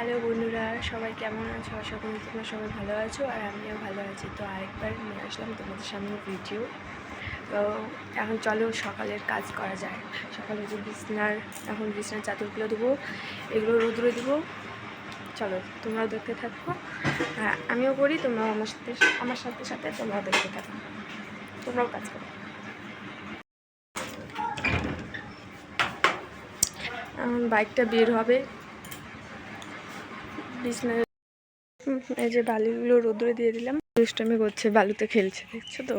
Hello বন্ধুরা, সবাই কেমন আছো? আশা করি তোমরা সবাই ভালো আছো আর আমিও ভালো আছি। তো আরেকবার নিয়ে আসলাম তোমাদের সামনে ভিডিও তো এখন চলো সকালের কাজ করা যায়। সকালে যে বিছনার, এখন বিছনার চাদরগুলো দেবো এগুলো রোদ্রে দেবো চলো, তোমরাও দেখতে থাকো। হ্যাঁ আমিও করি তোমরাও আমার সাথে আমার সাথে সাথে তোমরাও দেখতে থাকো। তোমরাও কাজ করো। বাইকটা বের হবে। বিছনায় এই যে বালিগুলো রোদ্রে দিয়ে দিলাম। দুষ্টামি করছে বালুতে খেলছে দেখছ তো?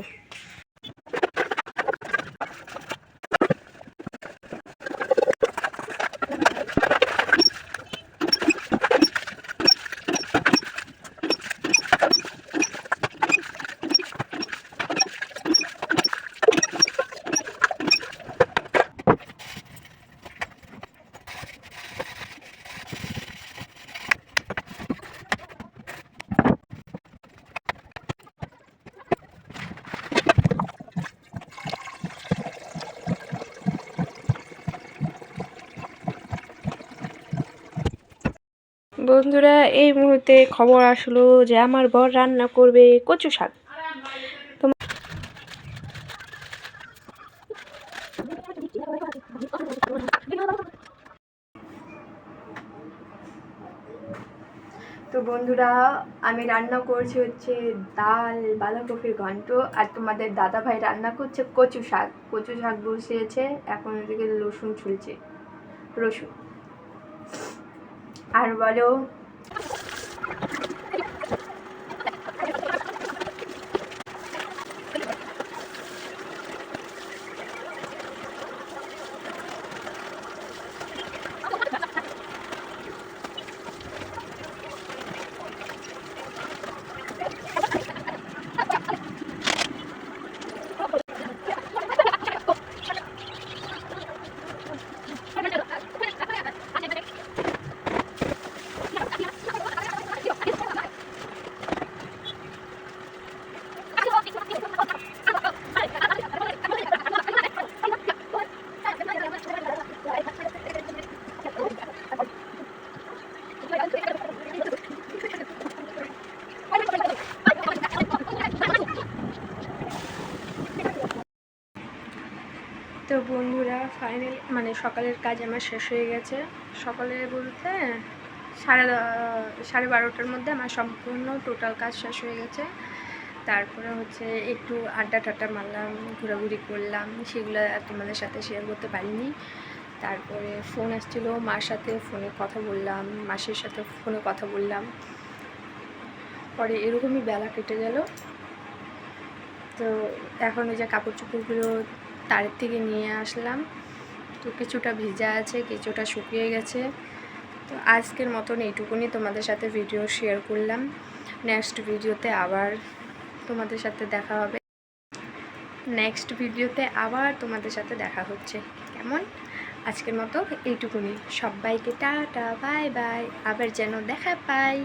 বন্ধুরা, এই মুহূর্তে খবর আসলো যে আমার বর রান্না করবে কচু শাক। তো বন্ধুরা, আমি রান্না করছি হচ্ছে ডাল, বাঁধাকপির ঘন্ট, আর তোমাদের দাদা ভাই রান্না করছে কচু শাক। কচু শাক বসিয়েছে, এখন ওদিকে রসুন ছুলছে। রসুন। আর বলো। তো বন্ধুরা ফাইনাল মানে সকালের কাজ আমার শেষ হয়ে গেছে। সকালে বলতে সাড়ে সাড়ে বারোটার মধ্যে আমার সম্পূর্ণ টোটাল কাজ শেষ হয়ে গেছে। তারপরে হচ্ছে একটু আড্ডা টাড্ডা মারলাম, ঘোরাঘুরি করলাম, সেগুলো তোমাদের সাথে শেয়ার করতে পারিনি। তারপরে ফোন আসছিল, মার সাথে ফোনে কথা বললাম, মাসির সাথে ফোনে কথা বললাম। পরে এরকমই বেলা কেটে গেল। তো এখন ওই যে কাপড় চোপড়গুলো তারের থেকে নিয়ে আসলাম। তো কিছুটা ভিজা আছে, কিছুটা শুকিয়ে গেছে। তো আজকের মতন এইটুকুনি তোমাদের সাথে ভিডিও শেয়ার করলাম। নেক্সট ভিডিওতে আবার তোমাদের সাথে দেখা হবে। নেক্সট ভিডিওতে আবার তোমাদের সাথে দেখা হচ্ছে। কেমন? আজকের মতো এইটুকুনি। সবাইকে টাটা বাই বাই আবার যেন দেখা পাই।